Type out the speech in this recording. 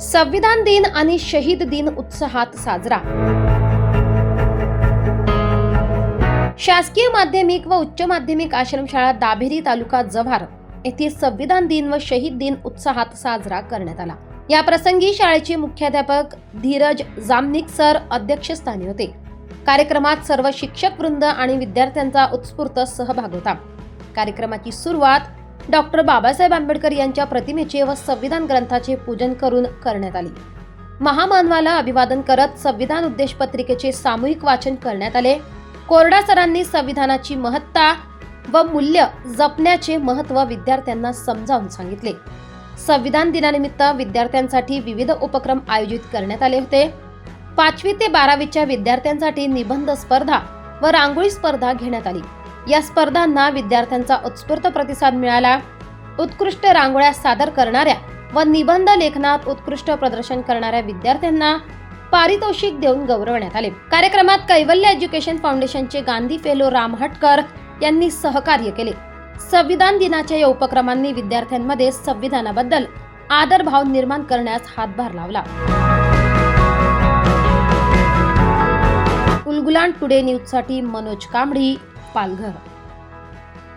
संविधान दिन आणि शहीद दिन उत्साहात साजरा. शासकीय माध्यमिक व उच्च माध्यमिक आश्रमशाळा दाभेरी तालुका जव्हार येथे संविधान दिन व शहीद दिन उत्साहात साजरा करण्यात आला. या प्रसंगी शाळेचे मुख्याध्यापक धीरज जामनिक सर अध्यक्षस्थानी होते. कार्यक्रमात सर्व शिक्षक वृंद आणि विद्यार्थ्यांचा उत्स्फूर्त सहभाग होता. कार्यक्रमाची सुरुवात डॉक्टर बाबासाहेब आंबेडकर यांच्या प्रतिमेचे व संविधान ग्रंथाचे पूजन करून करण्यात आली. महामानवाला अभिवादन करत संविधान उद्देश पत्रिकेचे सामूहिक वाचन करण्यात आले. कोरडा सरांनी संविधानाची महत्ता व मूल्य जपण्याचे महत्त्व विद्यार्थ्यांना समजावून सांगितले. संविधान दिनानिमित्त विद्यार्थ्यांसाठी विविध उपक्रम आयोजित करण्यात आले होते. पाचवी ते बारावीच्या विद्यार्थ्यांसाठी निबंध स्पर्धा व रांगोळी स्पर्धा घेण्यात आली. या स्पर्धांना विद्यार्थ्यांचा उत्स्फूर्त प्रतिसाद मिळाला. उत्कृष्ट रांगोळ्या सादर करणाऱ्या व निबंध लेखनात उत्कृष्ट प्रदर्शन करणाऱ्या विद्यार्थ्यांना पारितोषिक देऊन गौरवण्यात आले. कार्यक्रमात कैवल्य एज्युकेशन फाउंडेशनचे गांधी फेलो राम हटकर यांनी सहकार्य केले. संविधान दिनाच्या या उपक्रमांनी विद्यार्थ्यांमध्ये संविधानाबद्दल आदरभाव निर्माण करण्यास हातभार लावला. उलगुलान टुडे न्यूजसाठी मनोज कांबळी. पालघर.